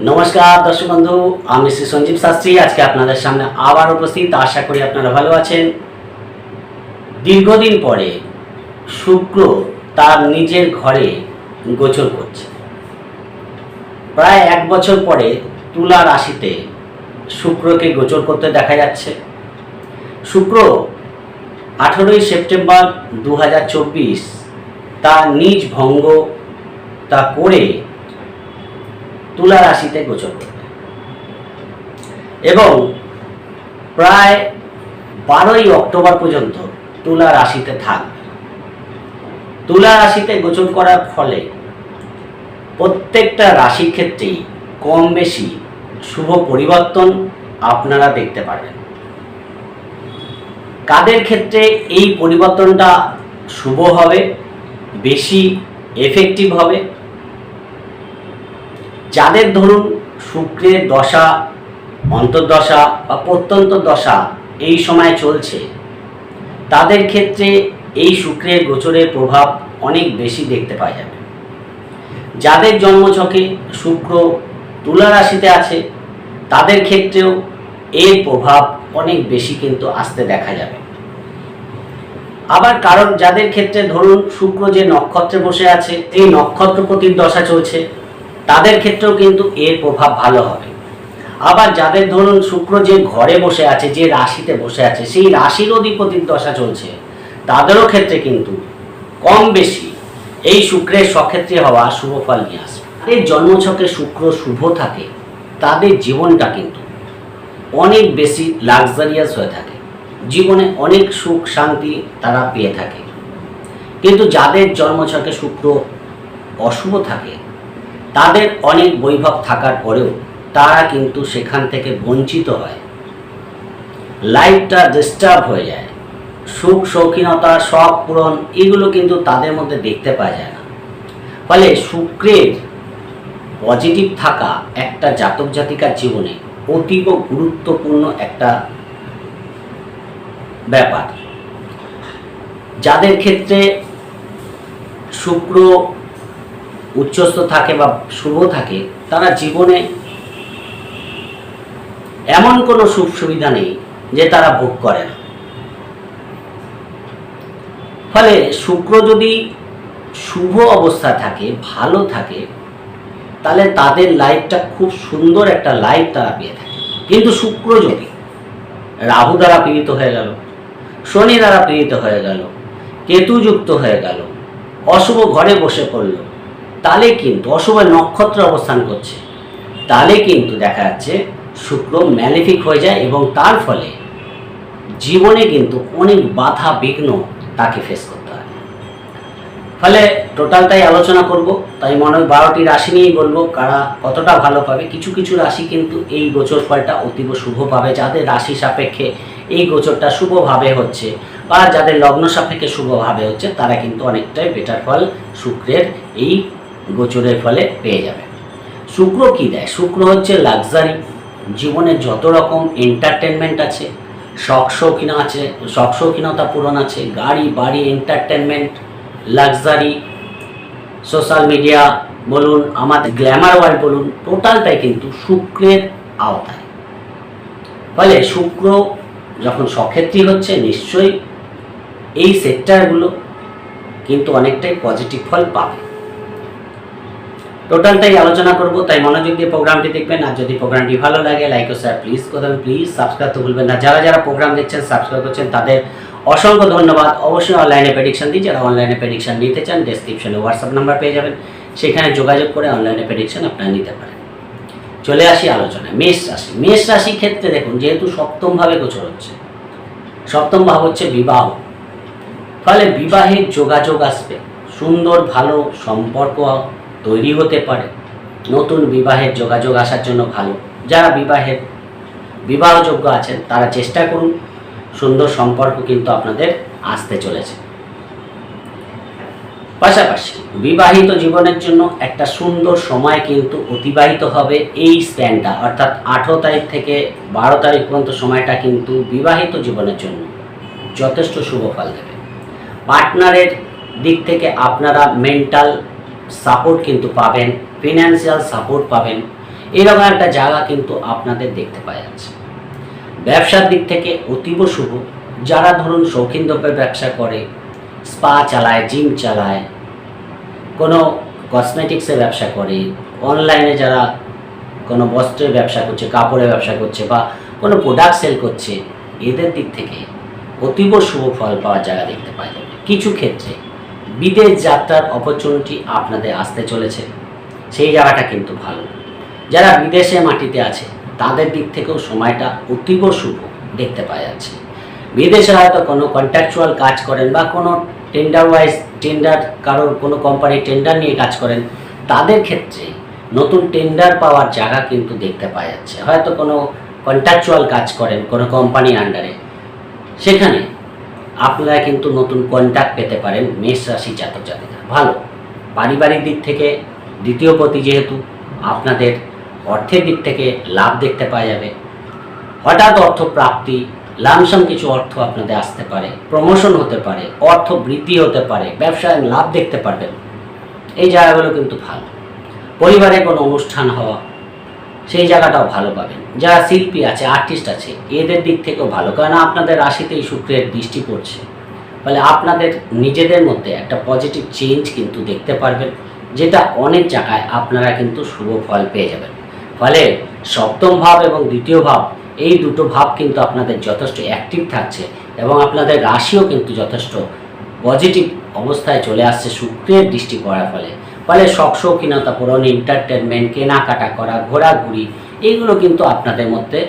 নমস্কার, দর্শক বন্ধু, আমি শ্রী সঞ্জীব শাস্ত্রী। আজকে আপনাদের সামনে আবার উপস্থিত। আশা করি আপনারা ভালো আছেন। দীর্ঘদিন পরে শুক্র তার নিজের ঘরে গোচর করছে। প্রায় এক বছর পরে তুলা রাশিতে শুক্রকে গোচর করতে দেখা যাচ্ছে। শুক্র আঠেরোই সেপ্টেম্বর দু হাজার চব্বিশ তার নিজ ভঙ্গ তা করে তুলা রাশিতে গোচর করবে। এবং প্রায় বারোই অক্টোবর পর্যন্ত তুলা রাশিতে থাকবে। তুলা রাশিতে গোচর করার ফলে প্রত্যেকটা রাশির ক্ষেত্রেই কম বেশি শুভ পরিবর্তন আপনারা দেখতে পারবেন। কাদের ক্ষেত্রে এই পরিবর্তনটা শুভ হবে, বেশি এফেক্টিভ হবে যাদের ধরুন শুক্রের দশা, অন্তর্দশা বা প্রত্যন্ত দশা এই সময় চলছে, তাদের ক্ষেত্রে এই শুক্রের গোচরের প্রভাব অনেক বেশি দেখতে পাওয়া যাবে। যাদের জন্মছকে শুক্র তুলা রাশিতে আছে, তাদের ক্ষেত্রেও এর প্রভাব অনেক বেশি কিন্তু আসতে দেখা যাবে। আবার কারণ যাদের ক্ষেত্রে ধরুন শুক্র যে নক্ষত্রে বসে আছে, এই নক্ষত্রপতির দশা চলছে তাদের ক্ষেত্রেও কিন্তু এর প্রভাব ভালো হবে। আবার যাদের ধরুন শুক্র যে ঘরে বসে আছে, যে রাশিতে বসে আছে, সেই রাশির অধিপতির দশা চলছে। তাদেরও ক্ষেত্রে কিন্তু কম বেশি এই শুক্রের সক্ষেত্রে হওয়া শুভ ফল নিয়ে আসবে। তাদের জন্মছকে শুক্র শুভ থাকে, তাদের জীবনটা কিন্তু অনেক বেশি লাক্সারিয়াস হয়ে থাকে। জীবনে অনেক সুখ শান্তি তারা পেয়ে থাকে। কিন্তু যাদের জন্মছকে শুক্র অশুভ থাকে তাদের অনেক বৈভব থাকার পরেও তারা কিন্তু সেখান থেকে বঞ্চিত হয়। লাইফটা ডিস্টার্ব হয়ে যায়। সুখ, শৌখিনতা শখ পূরণ, এগুলো কিন্তু তাদের মধ্যে দেখতে পাওয়া যায় না। ফলে শুক্রের পজিটিভ থাকা একটা জাতক জাতিকার জীবনে অতীব গুরুত্বপূর্ণ একটা ব্যাপার। যাদের ক্ষেত্রে শুক্র উচ্চস্থ থাকে বা শুভ থাকে, তারা জীবনে এমন কোনো সুখ সুবিধা নেই যে তারা ভোগ করে না। ফলে শুক্র যদি শুভ অবস্থা থাকে, ভালো থাকে, তাহলে তাদের লাইফটা খুব সুন্দর একটা লাইফ তারা পেয়ে থাকে। কিন্তু শুক্র যদি রাহু দ্বারা পীড়িত হয়ে গেল, শনি দ্বারা পীড়িত হয়ে গেল কেতুযুক্ত হয়ে গেল, অশুভ ঘরে বসে পড়ল তাহলে কিন্তু অশুভ নক্ষত্র অবস্থান করছে। তাহলে কিন্তু দেখা যাচ্ছে শুক্র ম্যালিফিক হয়ে যায় এবং তার ফলে জীবনে কিন্তু অনেক বাধা, বিঘ্ন তাকে ফেস করতে হয়। ফলে টোটালটাই আলোচনা করব, তাই মনে হয় বারোটি রাশি নিয়েই বলব, কারা কতটা ভালো পাবে, কিছু কিছু রাশি কিন্তু এই গোচর ফলটা অতীব শুভ পাবে যাদের রাশি সাপেক্ষে এই গোচরটা শুভভাবে হচ্ছে বা যাদের লগ্ন সাপেক্ষে শুভভাবে হচ্ছে, তারা কিন্তু অনেকটাই বেটার ফল শুক্রের এই গোচরের ফলে পেয়ে যাবে। শুক্র কি দেয়? শুক্র হচ্ছে লাক্সারি জীবনে যত রকম এন্টারটেনমেন্ট আছে, শখ শৌখিন আছে, শখ শৌখিনতা পূরণ আছে, গাড়ি, বাড়ি এন্টারটেনমেন্ট লাক্সারি সোশ্যাল মিডিয়া বলুন, আমাদের গ্ল্যামার ওয়ার্ল্ড বলুন টোটালটাই কিন্তু শুক্রের আওতায়। ফলে শুক্র যখন সক্ষেত্রী হচ্ছে, নিশ্চয়ই এই সেক্টরগুলো কিন্তু অনেকটাই পজিটিভ ফল পাবে। টোটালটাই আলোচনা করব, তাই মনোযোগ দিয়ে প্রোগ্রামটি দেখবেন, আর যদি প্রোগ্রামটি ভালো লাগে লাইক ও শেয়ার প্লিজ করবেন প্লিজ সাবস্ক্রাইব তো ভুলবেন না। যারা যারা প্রোগ্রাম দেখছেন সাবস্ক্রাইব করছেন, তাদের অসংখ্য ধন্যবাদ। অবশ্যই অনলাইনে প্রেডিকশন দিই যারা অনলাইনে প্রেডিকশন নিতে চান ডেসক্রিপশনে হোয়াটসঅ্যাপ নাম্বার পেয়ে যাবেন। সেখানে যোগাযোগ করে অনলাইনে প্রেডিকশন আপনারা নিতে পারেন। চলে আসি আলোচনায়। মেষ রাশি। মেষ রাশি ক্ষেত্রে দেখুন, যেহেতু সপ্তমভাবে গোচর হচ্ছে, সপ্তম ভাব হচ্ছে বিবাহ। ফলে বিবাহের যোগাযোগ আসবে। সুন্দর, ভালো সম্পর্ক তৈরি হতে পারে। নতুন বিবাহের যোগাযোগ আসার জন্য ভালো। যারা বিবাহের বিবাহযোগ্য আছেন, তারা চেষ্টা করুন। সুন্দর সম্পর্ক কিন্তু আপনাদের আসতে চলেছে। পাশাপাশি বিবাহিত জীবনের জন্য একটা সুন্দর সময় কিন্তু অতিবাহিত হবে এই স্প্যানটা। অর্থাৎ আঠেরো তারিখ থেকে বারো তারিখ পর্যন্ত সময়টা কিন্তু বিবাহিত জীবনের জন্য যথেষ্ট শুভ ফল দেবে। পার্টনারের দিক থেকে আপনারা মেন্টাল সাপোর্ট কিন্তু পাবেন ফিনান্সিয়াল সাপোর্ট পাবেন। এরকম একটা জায়গা কিন্তু আপনাদের দেখতে পাওয়া যাচ্ছে। ব্যবসার দিক থেকে অতীব শুভ। যারা ধরুন শৌখিন দ্রব্যের ব্যবসা করে, স্পা চালায়, জিম চালায়, কোনো কসমেটিক্সের ব্যবসা করে অনলাইনে যারা কোনো বস্ত্রের ব্যবসা করছে, কাপড়ের ব্যবসা করছে বা কোনো প্রোডাক্ট সেল করছে, এদের দিক থেকে অতীব শুভ ফল পাওয়ার জায়গা দেখতে পাওয়া যাবে। কিছু ক্ষেত্রে বিদেশ যাত্রার অপরচুনিটি আপনাদের আসতে চলেছে। সেই জায়গাটা কিন্তু ভালো। যারা বিদেশে মাটিতে আছে, তাদের দিক থেকেও সময়টা অতীব শুভ দেখতে পাওয়া যাচ্ছে। বিদেশে হয়তো কোনো কন্ট্রাকচুয়াল কাজ করেন বা কোনো টেন্ডার ওয়াইজ টেন্ডার কারোর কোনো কোম্পানি টেন্ডার নিয়ে কাজ করেন, তাদের ক্ষেত্রে নতুন টেন্ডার পাওয়ার জায়গা কিন্তু দেখতে পাওয়া যাচ্ছে। হয়তো কোনো কন্ট্রাকচুয়াল কাজ করেন কোনো কোম্পানির আন্ডারে সেখানে আপনারা কিন্তু নতুন কন্ট্যাক্ট পেতে পারেন মেষ রাশি জাতক জাতিকা ভালো। পারিবারিক দিক থেকে দ্বিতীয় পতি যেহেতু, আপনাদের অর্থের দিক থেকে লাভ দেখতে পাওয়া যাবে। হঠাৎ অর্থ প্রাপ্তি লামসাম কিছু অর্থ আপনাদের আসতে পারে প্রমোশন হতে পারে, অর্থ বৃদ্ধি হতে পারে ব্যবসায় লাভ দেখতে পারবেন। এই জায়গাগুলো কিন্তু ভালো। পরিবারে কোনো অনুষ্ঠান হওয়া সেই জায়গাটাও ভালো পাবেন। যারা শিল্পী আছে আর্টিস্ট আছে, এদের দিক থেকেও ভালো। কারণ আপনাদের রাশিতেই শুক্রের দৃষ্টি পড়ছে। ফলে আপনাদের নিজেদের মধ্যে একটা পজিটিভ চেঞ্জ কিন্তু দেখতে পারবেন, যেটা অনেক জায়গায় আপনারা কিন্তু শুভ ফল পেয়ে যাবেন। ফলে সপ্তম ভাব এবং দ্বিতীয় ভাব, এই দুটো ভাব কিন্তু আপনাদের যথেষ্ট অ্যাক্টিভ থাকছে এবং আপনাদের রাশিও কিন্তু যথেষ্ট পজিটিভ অবস্থায় চলে আসছে শুক্রের দৃষ্টি পড়ার ফলে। ফলে শখ শৌখিনতা পূরণ এন্টারটেনমেন্ট কেনাকাটা করা, ঘোরাঘুরি, এইগুলো কিন্তু আপনাদের মধ্যে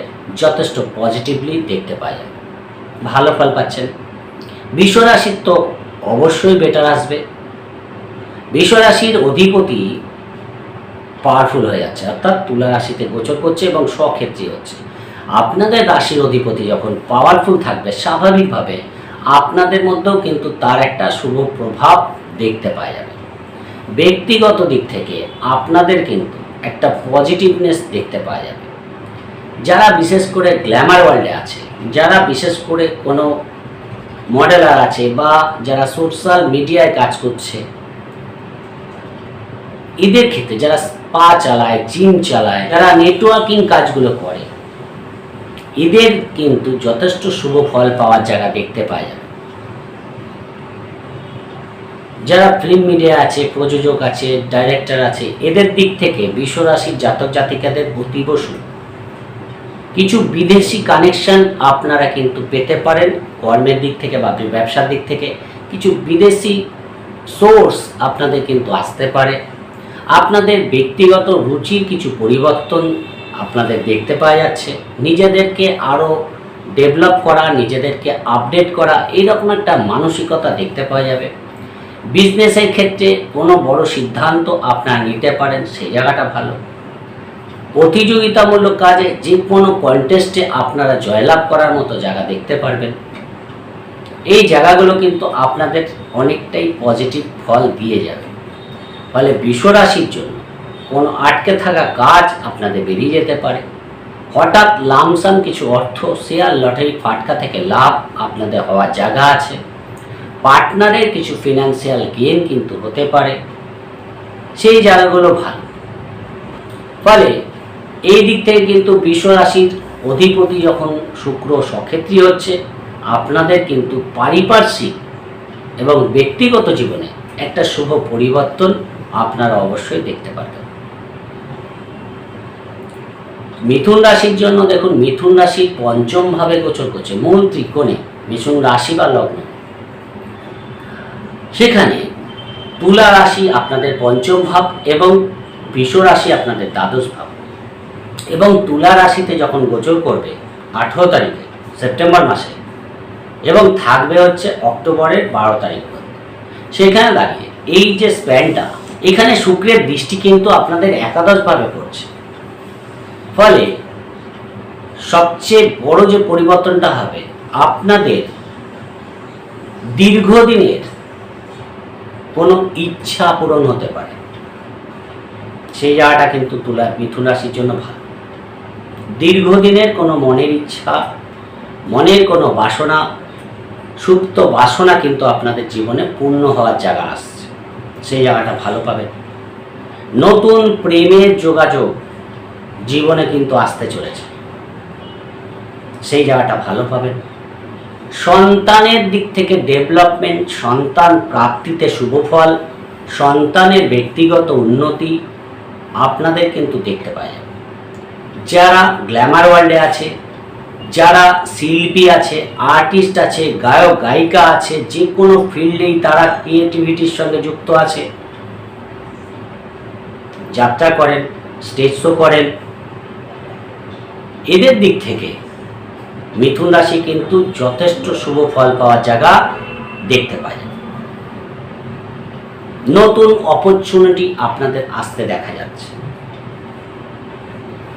যথেষ্ট পজিটিভলি দেখতে পাওয়া যায় ভালো ফল পাচ্ছেন। বিশ্বরাশির তো অবশ্যই বেটার আসবে। বিশ্বরাশির অধিপতি পাওয়ারফুল হয়ে যাচ্ছে, অর্থাৎ তুলা রাশিতে গোচর করছে এবং স্বক্ষেত্রী হচ্ছে। আপনাদের রাশির অধিপতি যখন পাওয়ারফুল থাকবে, স্বাভাবিকভাবে আপনাদের মধ্যেও কিন্তু তার একটা শুভ প্রভাব দেখতে পাওয়া যাবে ব্যক্তিগত দিক থেকে আপনাদের কিন্তু একটা পজিটিভনেস দেখতে পাওয়া যাবে। যারা বিশেষ করে গ্ল্যামার ওয়ার্ল্ডে আছে, যারা বিশেষ করে কোনো মডেলার আছে বা যারা সোশ্যাল মিডিয়ায় কাজ করছে, এদের ক্ষেত্রে যারা স্পা চালায় জিম চালায়, যারা নেটওয়ার্কিং কাজগুলো করে, এদের কিন্তু যথেষ্ট শুভ ফল পাওয়ার জায়গা দেখতে পাওয়া যাবে। যারা ফিল্ম মিডিয়া আছে, প্রযোজক আছে ডাইরেক্টর আছে, এদের দিক থেকে বিশ্বরাশির জাতক জাতিকাদের অতীব শুভ কিছু বিদেশি কানেকশন আপনারা কিন্তু পেতে পারেন কর্মের দিক থেকে বা ব্যবসার দিক থেকে। কিছু বিদেশি সোর্স আপনাদের কিন্তু আসতে পারে। আপনাদের ব্যক্তিগত রুচির কিছু পরিবর্তন আপনাদের দেখতে পাওয়া যাচ্ছে। নিজেদেরকে আরও ডেভেলপ করা, নিজেদেরকে আপডেট করা, এইরকম একটা মানসিকতা দেখতে পাওয়া যাবে। বিজনেসের ক্ষেত্রে কোনো বড় সিদ্ধান্ত আপনারা নিতে পারেন, সেই জায়গাটা ভালো। প্রতিযোগিতামূলক কাজে যে কোনো কন্টেস্টে আপনারা জয়লাভ করার মতো জায়গা দেখতে পারবেন। এই জায়গাগুলো কিন্তু আপনাদের অনেকটাই পজিটিভ ফল দিয়ে যাবে। ফলে বিশ্বরাশির জন্য কোনো আটকে থাকা কাজ আপনাদের বেরিয়ে যেতে পারে। হঠাৎ লামসাম কিছু অর্থ শেয়ার লটারি ফাটকা থেকে লাভ আপনাদের হওয়ার জায়গা আছে। পার্টনারের কিছু ফিনান্সিয়াল গেন কিন্তু হতে পারে। সেই জায়গাগুলো ভালো। ফলে এই দিক থেকে কিন্তু বিশ্বরাশির অধিপতি যখন শুক্র সক্ষেত্রী হচ্ছে, আপনাদের কিন্তু পারিপার্শ্বিক এবং ব্যক্তিগত জীবনে একটা শুভ পরিবর্তন আপনারা অবশ্যই দেখতে পারবেন। মিথুন রাশির জন্য দেখুন, মিথুন রাশি পঞ্চম ভাবে গোচর করছে। মূল ত্রিকোণে মিথুন রাশি বা লগ্ন। সেখানে তুলা রাশি আপনাদের পঞ্চম ভাব এবং বৃষ রাশি আপনাদের দ্বাদশ ভাব। এবং তুলা রাশিতে যখন গোচর করবে আঠেরো তারিখে, সেপ্টেম্বর মাসে এবং থাকবে হচ্ছে অক্টোবরের বারো তারিখ সেখানে দাঁড়িয়ে এই যে স্প্যানটা এখানে শুক্রের দৃষ্টি কিন্তু আপনাদের একাদশভাবে পড়ছে। ফলে সবচেয়ে বড় যে পরিবর্তনটা হবে, আপনাদের দীর্ঘদিনের কোনো ইচ্ছা পূরণ হতে পারে। সেই জায়গাটা কিন্তু তুলা, মিথুন রাশির জন্য ভালো। দীর্ঘদিনের কোনো মনের ইচ্ছা, মনের কোনো বাসনা, সুপ্ত বাসনা কিন্তু আপনাদের জীবনে পূর্ণ হওয়ার জায়গা আসছে। সেই জায়গাটা ভালো পাবেন। নতুন প্রেমের যোগাযোগ জীবনে কিন্তু আসতে চলেছে। সেই জায়গাটা ভালো পাবেন। সন্তানের দিক থেকে ডেভেলপমেন্ট, সন্তান প্রাপ্তিতে শুভ ফল, সন্তানের ব্যক্তিগত উন্নতি আপনাদের কিন্তু দেখতে পাওয়া যাবে। যারা গ্ল্যামার ওয়ার্ল্ডে আছে, যারা শিল্পী আছে, আর্টিস্ট আছে, গায়ক, গায়িকা আছে, যে কোনো ফিল্ডেই তারা ক্রিয়েটিভিটির সঙ্গে যুক্ত আছে। যাত্রা করেন, স্টেজ শো করেন। এদের দিক থেকে মিথুন রাশি কিন্তু যথেষ্ট শুভ ফল পাওয়ার জায়গা দেখতে পায়। নতুন অপরচুনিটি আপনাদের আসতে দেখা যাচ্ছে।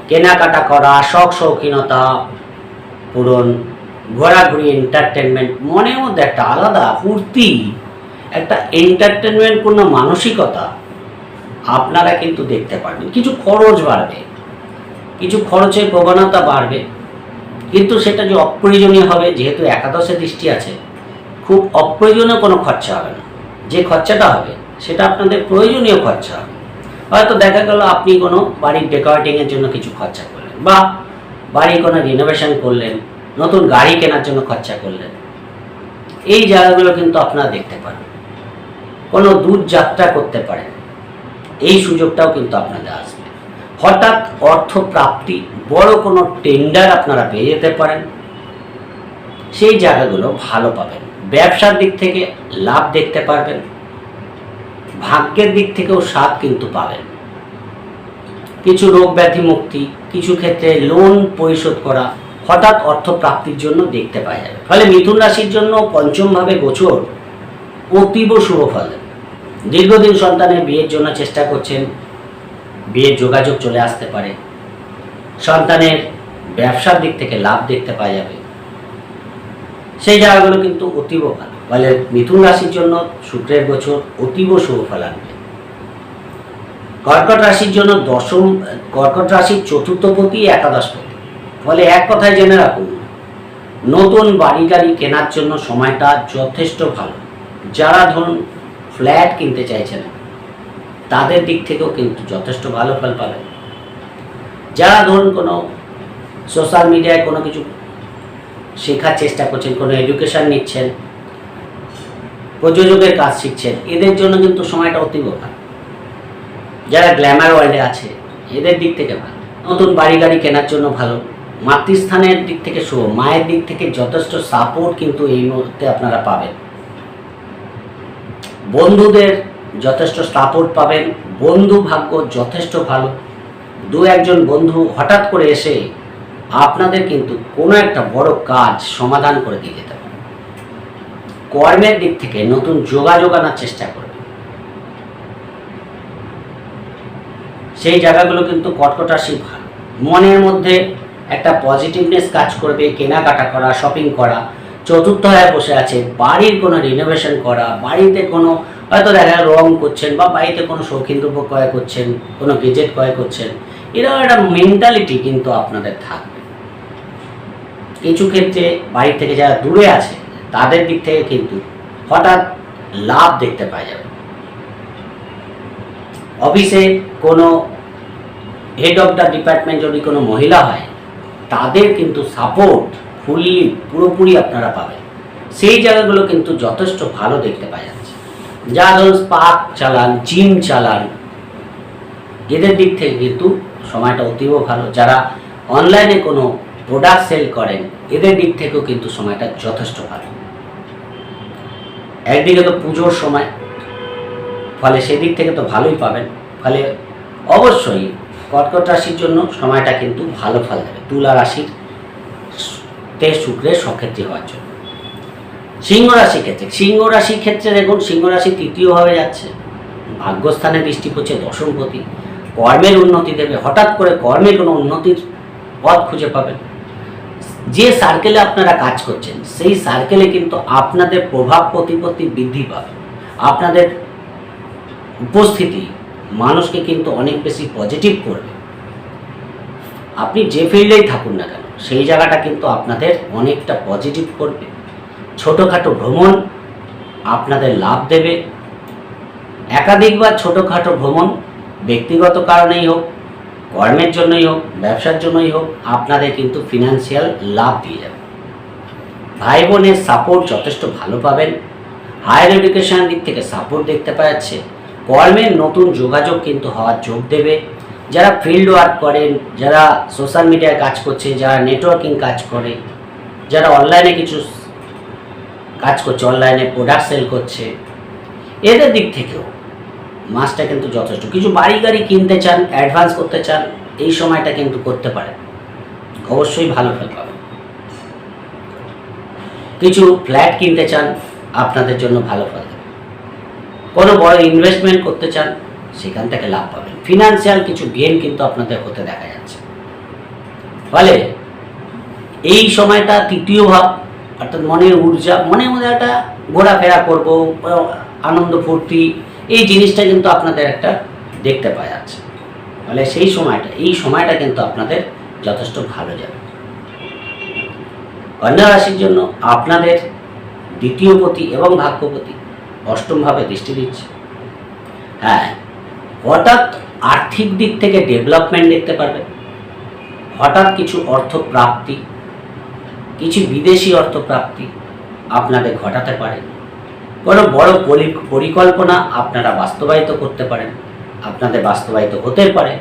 কেনাকাটা করা, শখ শৌখিনতা পূরণ ঘোরাঘুরি এন্টারটেনমেন্ট মনের মধ্যে একটা আলাদা ফুর্তি, একটা এন্টারটেনমেন্ট পূর্ণ মানসিকতা আপনারা কিন্তু দেখতে পারবেন। কিছু খরচ বাড়বে, কিছু খরচের প্রবণতা বাড়বে। কিন্তু সেটা যে অপ্রয়োজনীয় হবে, যেহেতু একাদশে দৃষ্টি আছে, খুব অপ্রয়োজনীয় কোনো খরচা হবে না। যে খরচাটা হবে, সেটা আপনাদের প্রয়োজনীয় খরচা হবে। হয়তো দেখা গেল আপনি কোনো বাড়ির ডেকোরেটিংয়ের জন্য কিছু খরচা করলেন, বা বাড়ির কোনো রিনোভেশন করলেন, নতুন গাড়ি কেনার জন্য খরচা করলেন। এই জায়গাগুলো কিন্তু আপনারা দেখতে পারেন। কোনো দূর যাত্রা করতে পারেন। এই সুযোগটাও কিন্তু আপনাদের আসবে। হঠাৎ অর্থ প্রাপ্তি বড় কোনো টেন্ডার আপনারা পেয়ে যেতে পারেন। সেই জায়গাগুলো ভালো পাবেন। ব্যবসার দিক থেকে লাভ দেখতে পারবেন। ভাগ্যের দিক থেকেও স্বাদ কিন্তু পাবেন। কিছু রোগ ব্যাধি মুক্তি, কিছু ক্ষেত্রে লোন পরিশোধ করা হঠাৎ অর্থ প্রাপ্তির জন্য দেখতে পাওয়া যাবে। ফলে মিথুন রাশির জন্য পঞ্চমভাবে গোচর অতীব শুভ ফল। দীর্ঘদিন সন্তানের বিয়ের জন্য চেষ্টা করছেন। বিয়ের যোগাযোগ চলে আসতে পারে। সন্তানের ব্যবসার দিক থেকে লাভ দেখতে পাওয়া যাবে। সেই জায়গাগুলো কিন্তু অতীব ভালো। ফলে মিথুন রাশির জন্য শুক্রের বছর অতীব শুভ ফল আনবে। কর্কট রাশির জন্য দশম, কর্কট রাশির চতুর্থপতি একাদশপতি ফলে এক কথায় জেনে রাখুন, নতুন বাড়ি গাড়ি কেনার জন্য সময়টা যথেষ্ট ভালো। যারা ধরুন ফ্ল্যাট কিনতে চাইছেন তাদের দিক থেকেও কিন্তু যথেষ্ট ভালো ফল পাবেন যারা ধরুন কোনো সোশ্যাল মিডিয়ায় কোনো কিছু শেখার চেষ্টা করছেন, কোনো এডুকেশন নিচ্ছেন, প্রযোজকের কাজ শিখছেন, এদের জন্য কিন্তু সময়টা অতীব ভালো। যারা গ্ল্যামার ওয়ার্ল্ডে আছে, এদের দিক থেকে ভালো। নতুন বাড়ি গাড়ি কেনার জন্য ভালো। মাতৃস্থানের দিক থেকে শুভ। মায়ের দিক থেকে যথেষ্ট সাপোর্ট কিন্তু এই মুহূর্তে আপনারা পাবেন। বন্ধুদের যথেষ্ট সাপোর্ট পাবেন, বন্ধু ভাগ্য যথেষ্ট ভালো। দু একজন বন্ধু হঠাৎ করে এসে আপনাদের কিন্তু কোনো একটা বড় কাজ সমাধান করে দিয়ে যেতে পারে। কর্মের দিক থেকে নতুন যোগাযোগ আনার চেষ্টা করবে। সেই জায়গাগুলো কিন্তু কর্কট রাশি ভালো মনের মধ্যে একটা পজিটিভনেস কাজ করবে, কেনাকাটা করা শপিং করা, চতুর্থ হয়ে বসে আছে, বাড়ির কোনো রিনোভেশন করা, বাড়িতে কোনো হয়তো দেখা রং করছেন বা বাড়িতে কোনো শৌখিন দ্রব্য ক্রয় করছেন, কোনো গেজেট ক্রয় করছেন এরকম একটা মেন্টালিটি কিন্তু আপনাদের থাকবে। কিছু ক্ষেত্রে বাড়ি থেকে যারা দূরে আছে, তাদের দিক থেকে কিন্তু হঠাৎ লাভ দেখতে পাওয়া যাবে। অফিসে কোনো হেড অফ দ্য ডিপার্টমেন্ট যদি কোনো মহিলা হয়, তাদের কিন্তু সাপোর্ট ফুললি পুরোপুরি আপনারা পাবেন। সেই জায়গাগুলো কিন্তু যথেষ্ট ভালো দেখতে পাওয়া যাচ্ছে যা ধরুন স্পার্ক চালান জিম চালান। এদের দিক থেকে কিন্তু সময়টা অতীব ভালো। যারা অনলাইনে কোনো প্রোডাক্ট সেল করেন, এদের দিক থেকেও কিন্তু সময়টা যথেষ্ট ভালো। একদিকে তো পুজোর সময়, ফলে সেদিক থেকে তো ভালোই পাবেন। ফলে অবশ্যই কর্কট রাশির জন্য সময়টা কিন্তু ভালো ফল দেবে। তুলা রাশির তে শুক্রের সক্ষেত্রী হওয়ার জন্য। সিংহ রাশির ক্ষেত্রে সিংহ ক্ষেত্রে দেখুন সিংহ রাশি তৃতীয়ভাবে যাচ্ছে। ভাগ্যস্থানে দৃষ্টি পড়ছে দশমপতি কর্মের উন্নতি দেবে, হঠাৎ করে কর্মে কোনো উন্নতির পথ খুঁজে পাবেন। যে সার্কেলে আপনারা কাজ করছেন, সেই সার্কেলে কিন্তু আপনাদের প্রভাব প্রতিপত্তি বৃদ্ধি পাবে। আপনাদের উপস্থিতি মানুষকে কিন্তু অনেক বেশি পজিটিভ করবে। আপনি যে ফিল্ডেই থাকুন না কেন, সেই জায়গাটা কিন্তু আপনাদের অনেকটা পজিটিভ করবে। ছোটোখাটো ভ্রমণ আপনাদের লাভ দেবে। একাধিকবার ছোটোখাটো ভ্রমণ ব্যক্তিগত কারণেই হোক, কর্মের জন্যই হোক, ব্যবসার জন্যই হোক, আপনাদের কিন্তু ফিনান্সিয়াল লাভ দিয়ে যাবে। ভাই বোনের সাপোর্ট যথেষ্ট ভালো পাবেন। হায়ার এডুকেশন দিক থেকে সাপোর্ট দেখতে পাওয়া যাচ্ছে কর্মের নতুন যোগাযোগ কিন্তু হওয়ার যোগ দেবে। যারা ফিল্ড ওয়ার্ক করেন, যারা সোশ্যাল মিডিয়ায় কাজ করছে, যারা নেটওয়ার্কিং কাজ করে, যারা অনলাইনে কিছু কাজ করছে অনলাইনে প্রোডাক্ট সেল করছে। এদের দিক থেকেও মাসটা কিন্তু যথেষ্ট। কিছু বাড়ি গাড়ি কিনতে চান অ্যাডভান্স করতে চান, এই সময়টা কিন্তু করতে পারেন। অবশ্যই ভালো ফল পাবেন। কিছু ফ্ল্যাট কিনতে চান, আপনাদের জন্য ভালো ফল দেবে। কোনো বড় ইনভেস্টমেন্ট করতে চান, সেখান থেকে লাভ পাবেন। ফিনান্সিয়াল কিছু গেম কিন্তু আপনাদের হতে দেখা যাচ্ছে। ফলে এই সময়টা তৃতীয় ভাব অর্থাৎ মনের ঊর্জা, মনের মধ্যে একটা ঘোরাফেরা করব, আনন্দ ফুর্তি, এই জিনিসটা কিন্তু আপনাদের একটা দেখতে পাওয়া যাচ্ছে। ফলে সেই সময়টা, এই সময়টা কিন্তু আপনাদের যথেষ্ট ভালো যাবে। কন্যা রাশির জন্য আপনাদের দ্বিতীয় পতি এবং ভাগ্যপতি অষ্টমভাবে দৃষ্টি দিচ্ছে। হ্যাঁ হঠাৎ আর্থিক দিক থেকে ডেভেলপমেন্ট দেখতে পারবে হঠাৎ কিছু অর্থ প্রাপ্তি কিছু বিদেশি অর্থপ্রাপ্তি আপনাদের ঘটাতে পারে। কোনো বড় পরি- পরিকল্পনা আপনারা বাস্তবায়িত করতে পারেন। আপনাদের বাস্তবায়িত হতে পারে।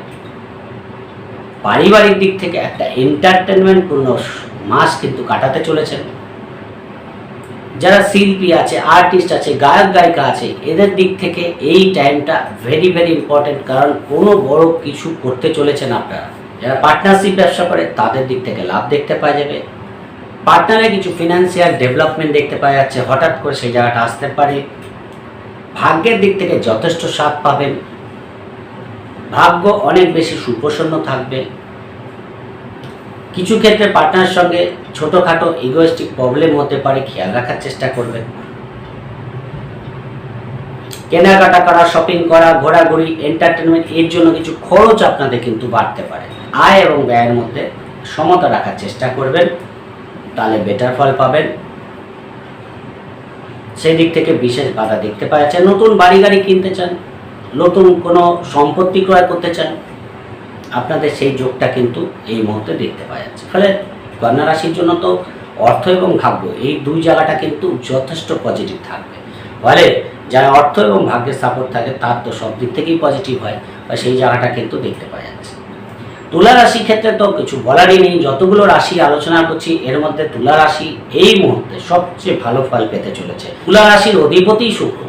পারিবারিক দিক থেকে একটা এন্টারটেনমেন্টপূর্ণ মাস কিন্তু কাটাতে চলেছেন যারা শিল্পী আছে আর্টিস্ট আছে, গায়ক, গায়িকা আছে, এদের দিক থেকে এই টাইমটা ভেরি ভেরি ইম্পর্টেন্ট কারণ কোনো বড় কিছু করতে চলেছেন আপনারা। যারা পার্টনারশিপ ব্যবসা করে, তাদের দিক থেকে লাভ দেখতে পাওয়া যাবে। পার্টনারে কিছু ফিনান্সিয়াল ডেভেলপমেন্ট দেখতে পাওয়া যাচ্ছে, হঠাৎ করে সেই জায়গাটা আসতে পারে। ভাগ্যের দিক থেকে যথেষ্ট স্বাদ পাবেন। ভাগ্য অনেক বেশি সুপ্রসন্ন থাকবে। কিছু ক্ষেত্রে পার্টনারের সঙ্গে ছোটোখাটো ইগোয়েস্টিক প্রবলেম হতে পারে, খেয়াল রাখার চেষ্টা করবেন। কেনাকাটা করা শপিং করা, ঘোরাঘুরি এন্টারটেনমেন্ট এর জন্য কিছু খরচ আপনাদের কিন্তু বাড়তে পারে। আয় এবং ব্যয়ের মধ্যে সমতা রাখার চেষ্টা করবেন। তাহলে বেটার ফল পাবেন। সেই দিক থেকে বিশেষ বাধা দেখতে পাওয়া যাচ্ছে নতুন বাড়ি গাড়ি কিনতে চান, নতুন কোনো সম্পত্তি ক্রয় করতে চান, আপনাদের সেই যোগটা কিন্তু এই মুহূর্তে দেখতে পাওয়া যাচ্ছে। ফলে কন্যা রাশির জন্য তো অর্থ এবং ভাগ্য, এই দুই জায়গাটা কিন্তু যথেষ্ট পজিটিভ থাকবে। ফলে যারা অর্থ এবং ভাগ্যের সাপোর্ট থাকে, তার তো সব দিক থেকেই পজিটিভ হয়, বা সেই জায়গাটা কিন্তু দেখতে পাওয়া যাচ্ছে। তুলা রাশির ক্ষেত্রে তো কিছু বলারই নেই। যতগুলো রাশি আলোচনা করছি, এর মধ্যে তুলা রাশি এই মুহূর্তে সবচেয়ে ভালো ফল পেতে চলেছে। তুলা রাশির অধিপতি শুক্র।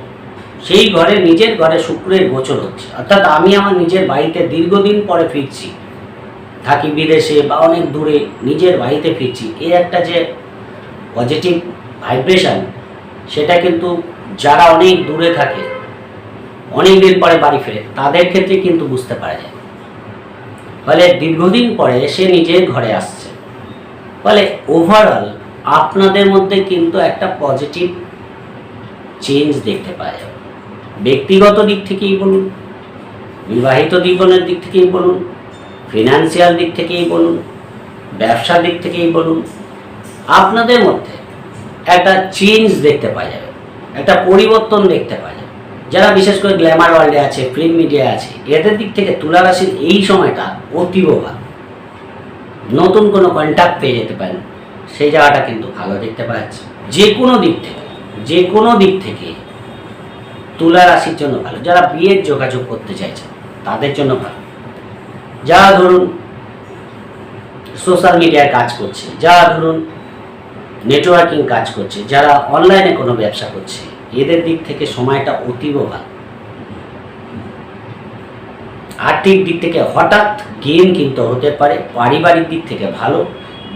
সেই ঘরে নিজের ঘরে শুক্রের গোচর হচ্ছে। অর্থাৎ আমি আমার নিজের বাড়িতে দীর্ঘদিন পরে ফিরছি। থাকি বিদেশে বা অনেক দূরে নিজের বাড়িতে ফিরছি। এই একটা যে পজিটিভ ভাইব্রেশন সেটা কিন্তু যারা অনেক দূরে থাকে অনেক দিন পরে বাড়ি ফেরে, তাদের ক্ষেত্রে কিন্তু বুঝতে পারা যায়। ফলে দীর্ঘদিন পরে সে নিজের ঘরে আসছে। ফলে ওভারঅল আপনাদের মধ্যে কিন্তু একটা পজিটিভ চেঞ্জ দেখতে পাওয়া যাবে ব্যক্তিগত দিক থেকেই বলুন, বিবাহিত জীবনের দিক থেকেই বলুন ফিনান্সিয়াল দিক থেকেই বলুন, ব্যবসার দিক থেকেই বলুন, আপনাদের মধ্যে একটা চেঞ্জ দেখতে পাওয়া যাবে একটা পরিবর্তন দেখতে পাওয়া যাবে যারা বিশেষ করে গ্ল্যামার ওয়ার্ল্ডে আছে প্রিন্ট মিডিয়া আছে, এদের দিক থেকে তুলা রাশির এই সময়টা অতীব নতুন কোনো কন্ট্যাক্ট পেয়ে যেতে পারেন, সেই জায়গাটা কিন্তু ভালো দেখতে পাওয়া যাচ্ছে। যে কোনো দিক থেকে, যে কোনো দিক থেকে তুলা রাশির জন্য ভালো। যারা বিয়ের যোগাযোগ করতে চাইছে তাদের জন্য ভালো। যারা ধরুন সোশ্যাল মিডিয়ায় কাজ করছে, যারা ধরুন নেটওয়ার্কিং কাজ করছে, যারা অনলাইনে কোনো ব্যবসা করছে এদের দিক থেকে সময়টা অতীব ভালো। আর্থিক দিক থেকে হঠাৎ গেম কিন্তু হতে পারে, পারিবারিক দিক থেকে ভালো,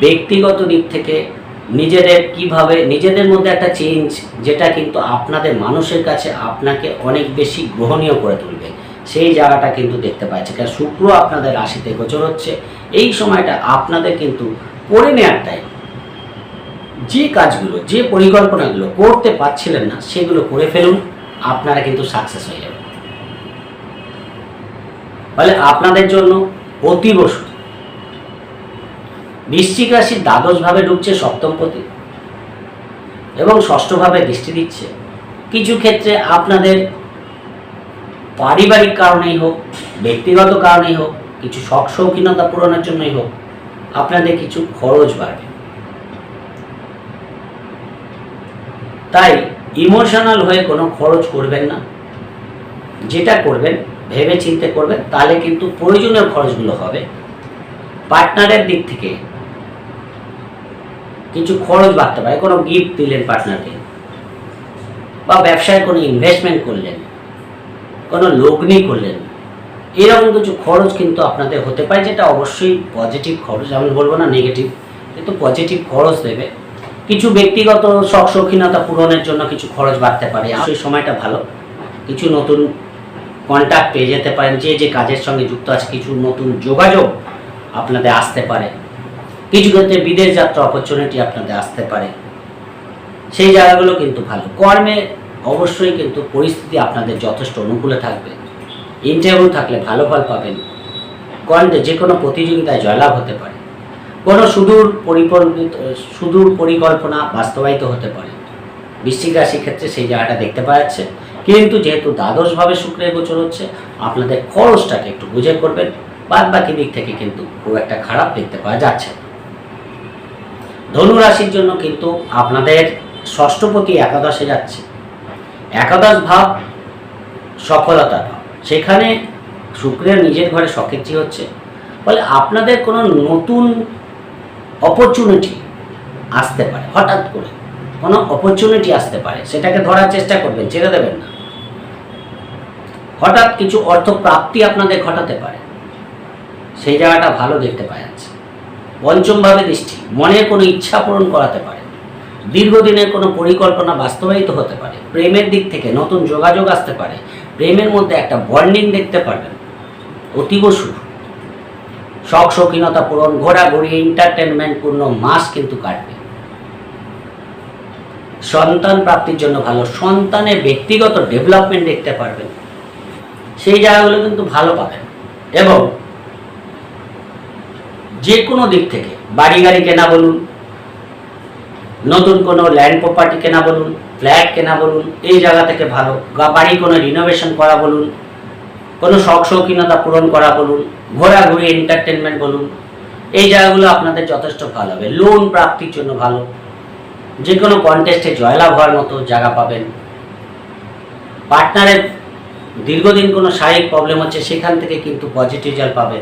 ব্যক্তিগত দিক থেকে নিজেদের কীভাবে, নিজেদের মধ্যে একটা চেঞ্জ যেটা কিন্তু আপনাদের মানুষের কাছে আপনাকে অনেক বেশি গ্রহণীয় করে তুলবে। সেই জায়গাটা কিন্তু দেখতে পাচ্ছে। কারণ শুক্র আপনাদের রাশিতে গোচর হচ্ছে। এই সময়টা আপনাদের কিন্তু পড়ে নেওয়ার টাইম যে কাজগুলো, যে পরিকল্পনাগুলো করতে পারছিলেন না, সেগুলো করে ফেলুন, আপনারা কিন্তু সাকসেস হয়ে যাবেন। ফলে আপনাদের জন্য অতীব। বৃশ্চিক রাশির দ্বাদশভাবে ঢুকছে সপ্তমপতি এবং ষষ্ঠভাবে দৃষ্টি দিচ্ছে। কিছু ক্ষেত্রে আপনাদের পারিবারিক কারণেই হোক, ব্যক্তিগত কারণেই হোক, কিছু শখ শৌখিনতা পূরণের জন্যই হোক, আপনাদের কিছু খরচ বাড়বে। তাই ইমোশনাল হয়ে কোনো খরচ করবেন না। যেটা করবেন ভেবে চিন্তে করবেন, তাহলে কিন্তু প্রয়োজনীয় খরচগুলো হবে। পার্টনারের দিক থেকে কিছু খরচ বাড়তে পারে। কোনো গিফট দিলেন পার্টনারকে, বা ব্যবসায় কোনো ইনভেস্টমেন্ট করলেন, কোনো লগ্নি করলেন, এরকম কিছু খরচ কিন্তু আপনাদের হতে পারে, যেটা অবশ্যই পজিটিভ খরচ। আমি বলব না নেগেটিভ কিন্তু পজিটিভ খরচ দেবে। কিছু ব্যক্তিগত শখ, শৌখিনতা পূরণের জন্য কিছু খরচ বাড়তে পারে। সেই সময়টা ভালো। কিছু নতুন কন্ট্যাক্ট পেয়ে যেতে পারেন, যে যে কাজের সঙ্গে যুক্ত আছে, কিছু নতুন যোগাযোগ আপনাদের আসতে পারে। কিছু ক্ষেত্রে বিদেশ যাত্রা অপরচুনিটি আপনাদের আসতে পারে। সেই জায়গাগুলো কিন্তু ভালো। কর্মে অবশ্যই কিন্তু পরিস্থিতি আপনাদের যথেষ্ট অনুকূলে থাকবে। ইন্টারভিউ থাকলে ভালো ফল পাবেন। কর্মে যে কোনো প্রতিযোগিতায় জয়লাভ হতে পারে। কোনো সুদূর পরিকল্পিত, সুদূর পরিকল্পনা বাস্তবায়িত হতে পারে। বৃশ্চিক রাশির ক্ষেত্রে সেই জায়গাটা দেখতে পাওয়া যাচ্ছে। কিন্তু যেহেতু দ্বাদশভাবে শুক্রের গোচর হচ্ছে, আপনাদের খরচটাকে একটু বুঝে করবেন। বাদ বাকি দিক থেকে কিন্তু খুব একটা খারাপ দেখতে পাওয়া যাচ্ছে না। ধনু রাশির জন্য কিন্তু আপনাদের ষষ্ঠপতি একাদশে যাচ্ছে। একাদশ ভাব, সফলতা সেখানে শুক্রের নিজের ঘরে সকেচ্ছি হচ্ছে। ফলে আপনাদের কোনো নতুন অপরচুনিটি আসতে পারে, হঠাৎ করে। কোনো অপরচুনিটি আসতে পারে, সেটাকে ধরার চেষ্টা করবেন, ছেড়ে দেবেন না। হঠাৎ কিছু অর্থ প্রাপ্তি আপনাদের ঘটাতে পারে। সেই জায়গাটা ভালো দেখতে পাওয়া যাচ্ছে পঞ্চমভাবে দৃষ্টি, মনের কোনো ইচ্ছা পূরণ করাতে পারে। দীর্ঘদিনের কোনো পরিকল্পনা বাস্তবায়িত হতে পারে। প্রেমের দিক থেকে নতুন যোগাযোগ আসতে পারে। প্রেমের মধ্যে একটা বন্ডিং দেখতে পারবেন। অতীব শুভ শখ শৌখিনতা পূরণ, ঘোরাঘুরি এন্টারটেনমেন্ট পূর্ণ, মাস কিন্তু কাটবে। সন্তান প্রাপ্তির জন্য ভালো। সন্তানের ব্যক্তিগত ডেভেলপমেন্ট দেখতে পারবেন। সেই জায়গাগুলো কিন্তু ভালো পাবেন। এবং যে কোনো দিক থেকে, বাড়ি গাড়ি কেনা বলুন, নতুন কোনো ল্যান্ড প্রপার্টি কেনা বলুন ফ্ল্যাট কেনা বলুন, এই জায়গা থেকে ভালো। বা বাড়ি কোনো রিনোভেশন করা বলুন কোনো শখ শৌখিনতা পূরণ করা বলুন, ঘোরাঘুরি এন্টারটেনমেন্ট বলুন, এই জায়গাগুলো আপনাদের যথেষ্ট ভালো হবে। লোন প্রাপ্তির জন্য ভালো। যে কোনো কন্টেস্টে জয়লাভ হওয়ার মতো জায়গা পাবেন। পার্টনারের দীর্ঘদিন কোনো শারীরিক প্রবলেম হচ্ছে, সেখান থেকে কিন্তু পজিটিভ রেজাল্ট পাবেন।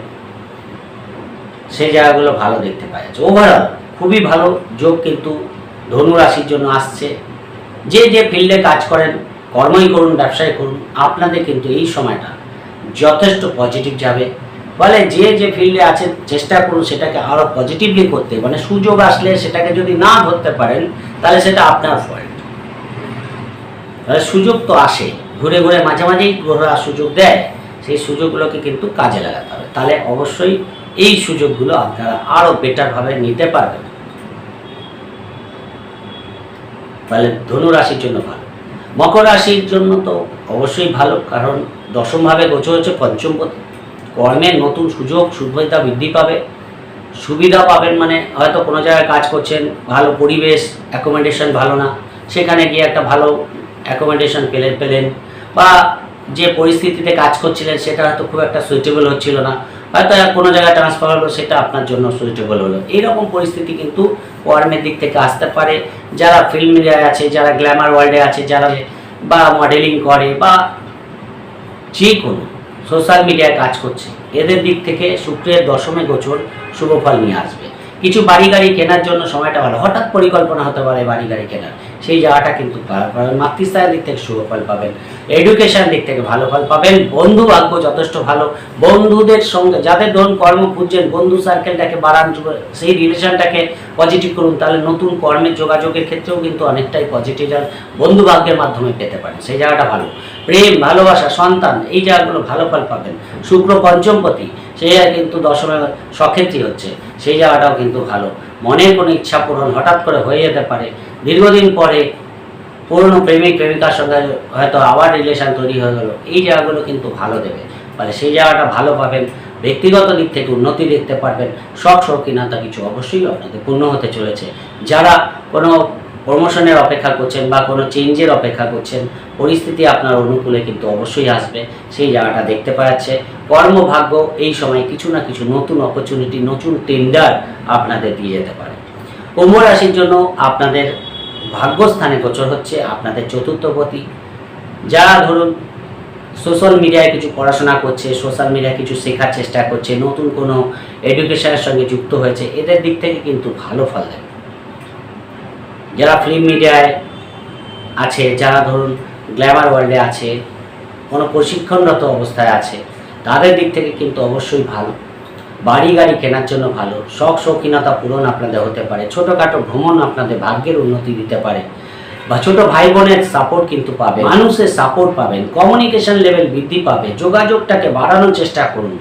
সেই জায়গাগুলো ভালো দেখতে পাওয়া যাচ্ছে। ওভারঅল খুবই ভালো যোগ কিন্তু ধনু রাশির জন্য আসছে। যে যে ফিল্ডে কাজ করেন, কর্মই করুন, ব্যবসায় করুন, আপনাদের কিন্তু এই সময়টা যথেষ্ট পজিটিভ যাবে। ফলে যে যে ফিল্ডে আছেন চেষ্টা করুন সেটাকে আরও পজিটিভলি করতে। মানে সুযোগ আসলে সেটাকে যদি না ধরতে পারেন, তাহলে সেটা আপনার ফল্ট তাহলে সুযোগ তো আসে। ঘুরে ঘুরে মাঝে মাঝেই ঘোরার সুযোগ দেয়। সেই সুযোগগুলোকে কিন্তু কাজে লাগাতে হবে। তাহলে অবশ্যই এই সুযোগগুলো আপনারা আরও বেটারভাবে নিতে পারবেন। তাহলে ধনু রাশির জন্য ভালো। মকর রাশির জন্য তো অবশ্যই ভালো, কারণ দশমভাবে গোচর হচ্ছে পঞ্চমপতি কর্মের নতুন সুযোগ, সুবিধা বৃদ্ধি পাবে। সুবিধা পাবেন মানে হয়তো কোনো জায়গায় কাজ করছেন, ভালো পরিবেশ অ্যাকোমোডেশন ভালো না, সেখানে গিয়ে একটা ভালো অ্যাকোমোডেশন পেলেন পেলেন। বা যে পরিস্থিতিতে কাজ করছিলেন, সেটা হয়তো খুব একটা সুইটেবল হচ্ছিল না। হয়তো কোনো জায়গায় ট্রান্সফার হলো, সেটা আপনার জন্য সুইটেবল হলো। এইরকম পরিস্থিতি কিন্তু কর্মের দিক থেকে আসতে পারে। যারা ফিল্ম মিডিয়ায় আছে, যারা গ্ল্যামার ওয়ার্ল্ডে আছে, যারা বা মডেলিং করে, বা যে কোনো সোশ্যাল মিডিয়ায় কাজ করছে, এদের দিক থেকে শুক্রের দশমে গোচর শুভ ফল নিয়ে আসবে। কিছু বাড়ি গাড়ি কেনার জন্য সময়টা ভালো। হঠাৎ পরিকল্পনা হতে পারে বাড়ি গাড়ি কেনার। সেই জায়গাটা কিন্তু মাতৃস্থানের দিক থেকে শুভ ফল পাবেন। এডুকেশন দিক থেকে ভালো ফল পাবেন। বন্ধু ভাগ্য যথেষ্ট ভালো। বন্ধুদের সঙ্গে যাদের ধরুন কর্ম খুঁজছেন, বন্ধু সার্কেলটাকে বাড়ান, সেই রিলেশনটাকে পজিটিভ করুন, তাহলে নতুন কর্মের যোগাযোগের ক্ষেত্রেও কিন্তু অনেকটাই পজিটিভ বন্ধু ভাগ্যের মাধ্যমে পেতে পারেন। সেই জায়গাটা ভালো। প্রেম, ভালোবাসা, সন্তান, এই জায়গাগুলো ভালো ফল পাবেন। শুক্র পঞ্চমপতি সেই কিন্তু দশমে সক্ষেত্রী হচ্ছে। সেই জায়গাটাও কিন্তু ভালো। মনের কোনো ইচ্ছা পূরণ হঠাৎ করে হয়ে যেতে পারে। দীর্ঘদিন পরে পুরনো প্রেমিক, প্রেমিকার সঙ্গে হয়তো আবার রিলেশন তৈরি হয়ে গেল। এই জায়গাগুলো কিন্তু ভালো দেবে। ফলে সেই জায়গাটা ভালো পাবেন, ব্যক্তিগত দিক থেকে উন্নতি দেখতে পারবেন। শখ শৌখিনতা কিছু অবশ্যই আপনাদের পূর্ণ হতে চলেছে। যারা কোনো প্রমোশনের অপেক্ষা করছেন বা কোনো চেঞ্জের অপেক্ষা করছেন, পরিস্থিতি আপনার অনুকূলে কিন্তু অবশ্যই আসবে। সেই জায়গাটা দেখতে পাওয়া যাচ্ছে কর্মভাগ্য এই সময় কিছু না কিছু নতুন অপরচুনিটি নতুন টেন্ডার আপনাদের দিয়ে যেতে পারে। কুম্ভ রাশির জন্য আপনাদের ভাগ্যস্থানে গোচর হচ্ছে আপনাদের চতুর্থপতি যারা ধরুন সোশ্যাল মিডিয়ায় কিছু পড়াশোনা করছে সোশ্যাল মিডিয়ায় কিছু শেখার চেষ্টা করছে, নতুন কোনো এডুকেশনের সঙ্গে যুক্ত হয়েছে, এদের দিক থেকে কিন্তু ভালো ফল দেবে যারা ফিল্ম মিডিয়ায় আছে, যারা ধরুন গ্ল্যামার ওয়ার্ল্ডে আছে, কোনো প্রশিক্ষণরত অবস্থায় আছে, তাদের দিক থেকে কিন্তু অবশ্যই ভালো। বাড়ি গাড়ি কেনার জন্য ভালো। শখ, শৌখিনতা পূরণ আপনাদের হতে পারে। ছোটোখাটো ভ্রমণ আপনাদের ভাগ্যের উন্নতি দিতে পারে। বা ছোট ভাই বোনের সাপোর্ট কিন্তু পাবেন। মানুষের সাপোর্ট পাবেন। কমিউনিকেশন লেভেল বৃদ্ধি পাবে। যোগাযোগটাকে বাড়ানোর চেষ্টা করুন।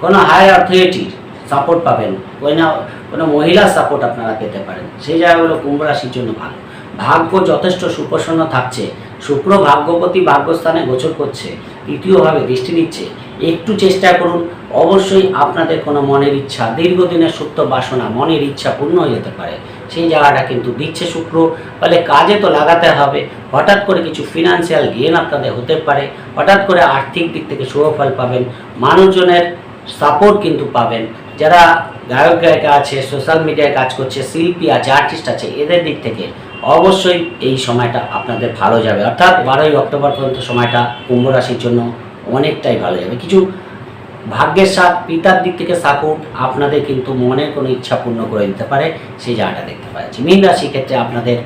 কোনো হায়ার অথরিটির সাপোর্ট পাবেন। কোনো কোনো মহিলার সাপোর্ট আপনারা পেতে পারেন। সেই জায়গাগুলো কুম্ভ রাশির জন্য ভালো। ভাগ্য যথেষ্ট সুপ্রসন্ন থাকছে। শুক্র ভাগ্যপতি ভাগ্যস্থানে গোচর করছে। তৃতীয়ভাবে দৃষ্টি দিচ্ছে। একটু চেষ্টা করুন। অবশ্যই আপনাদের কোনো মনের ইচ্ছা, দীর্ঘদিনের সুপ্ত বাসনা, মনের ইচ্ছা পূর্ণ হয়ে যেতে পারে। সেই জায়গাটা কিন্তু দিচ্ছে শুক্র। ফলে কাজে তো লাগাতে হবে। হঠাৎ করে কিছু ফিনান্সিয়াল গেন আপনাদের হতে পারে। হঠাৎ করে আর্থিক দিক থেকে শুভফল পাবেন। মানুষজনের সাপোর্ট কিন্তু পাবেন। যারা গায়ক, গায়িকা আছে সোশ্যাল মিডিয়ায় কাজ করছে, শিল্পী আছে আর্টিস্ট আছে, এদের দিক থেকে অবশ্যই এই সময়টা আপনাদের ভালো যাবে। অর্থাৎ বারোই অক্টোবর পর্যন্ত সময়টা কুম্ভ রাশির জন্য অনেকটাই ভালো যাবে। কিছু ভাগ্যের সাথ পিতার দিক থেকে সাপোর্ট আপনাদের কিন্তু মনের কোনো ইচ্ছা পূর্ণ করে দিতে পারে, সেই জায়গাটা দেখতে পাওয়া যাচ্ছে। মীন রাশির ক্ষেত্রে আপনাদের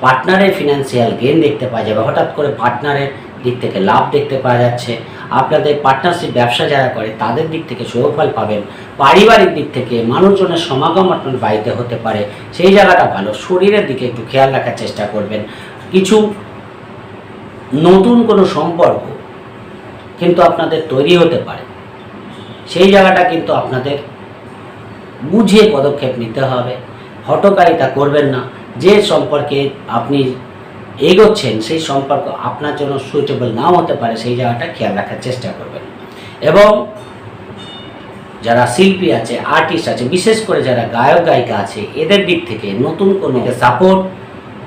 পার্টনারের ফিনান্সিয়াল গেন দেখতে পাওয়া যাবে। হঠাৎ করে পার্টনারের দিক থেকে লাভ দেখতে পাওয়া যাচ্ছে। আপনাদের পার্টনারশিপ ব্যবসা যারা করে, তাদের দিক থেকে শুভফল পাবেন। পারিবারিক দিক থেকে মানুষজনের সমাগম আপনার বাড়িতে হতে পারে। সেই জায়গাটা ভালো। শরীরের দিকে একটু খেয়াল রাখার চেষ্টা করবেন। কিছু নতুন কোনো সম্পর্ক কিন্তু আপনাদের তৈরি হতে পারে। সেই জায়গাটা কিন্তু আপনাদের বুঝে পদক্ষেপ নিতে হবে। হটকারিতা করবেন না। যে সম্পর্কে আপনি এগোচ্ছেন, সেই সম্পর্ক আপনার জন্য সুইটেবল নাও হতে পারে, সেই জায়গাটা খেয়াল রাখার চেষ্টা করবেন। এবং যারা শিল্পী আছে আর্টিস্ট আছে, বিশেষ করে যারা গায়ক, গায়িকা আছে, এদের দিক থেকে নতুন কোনো সাপোর্ট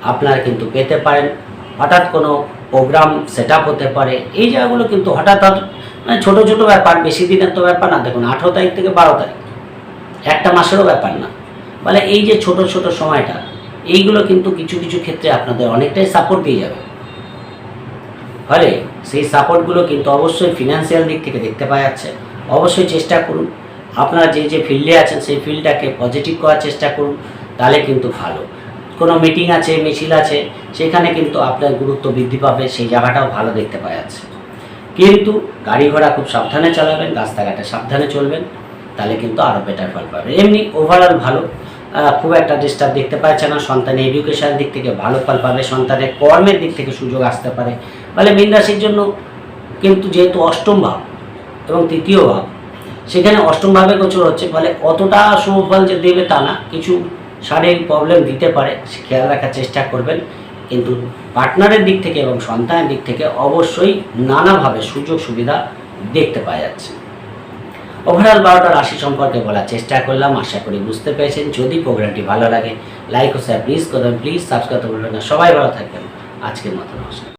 আপনারা কিন্তু পেতে পারেন। হঠাৎ কোনো প্রোগ্রাম সেট হতে পারে। এই জায়গাগুলো কিন্তু হঠাৎ মানে ছোটো ছোটো ব্যাপার, বেশি দিনের তো ব্যাপার না। দেখুন, আঠেরো তারিখ থেকে বারো তারিখ। একটা মাসেরও ব্যাপার না। বলে এই যে ছোট ছোট সময়টা, এইগুলো কিন্তু কিছু কিছু ক্ষেত্রে আপনাদের অনেকটাই সাপোর্ট দিয়ে যাবে। ফলে সেই সাপোর্টগুলো কিন্তু অবশ্যই ফিনান্সিয়াল দিক থেকে দেখতে পাওয়া যাচ্ছে। অবশ্যই চেষ্টা করুন। আপনারা যে যে ফিল্ডে আছেন, সেই ফিল্ডটাকে পজিটিভ করার চেষ্টা করুন। তাহলে কিন্তু ভালো। কোনো মিটিং আছে, মিছিল আছে, সেখানে কিন্তু আপনার গুরুত্ব বৃদ্ধি পাবে, সেই জায়গাটাও ভালো দেখতে পাওয়া যাচ্ছে। কিন্তু গাড়ি ঘোড়া খুব সাবধানে চালাবেন, রাস্তাঘাটে সাবধানে চলবেন, তাহলে কিন্তু আরও বেটার ফল পাবে। এমনি ওভারঅল ভালো খুব একটা ডিস্টার্ব দেখতে পাচ্ছে না, সন্তানের এডুকেশন দিক থেকে ভালো ফল পাবে, সন্তানের কর্মের দিক থেকে সুযোগ আসতে পারে। ফলে মীন রাশির জন্য কিন্তু যেহেতু অষ্টম ভাব এবং তৃতীয় ভাব, সেখানে অষ্টম ভাবে গোচর হচ্ছে, ফলে অতটা শুভ ফল যে দেবে তা না, কিছু শারীরিক প্রবলেম দিতে পারে খেয়াল রাখার চেষ্টা করবেন। কিন্তু পার্টনারের দিক থেকে এবং সন্তানের দিক থেকে অবশ্যই নানাভাবে সুযোগ সুবিধা দেখতে পাওয়া যাচ্ছে। ওভারঅল বারোটা রাশি সম্পর্কে বলার চেষ্টা করলাম, আশা করি বুঝতে পেরেছেন। যদি প্রোগ্রামটি ভালো লাগে লাইক ও শেয়ার প্লিজ করবেন। প্লিজ সাবস্ক্রাইব করবেন সবাই ভালো থাকবেন। আজকের মতো নমস্কার।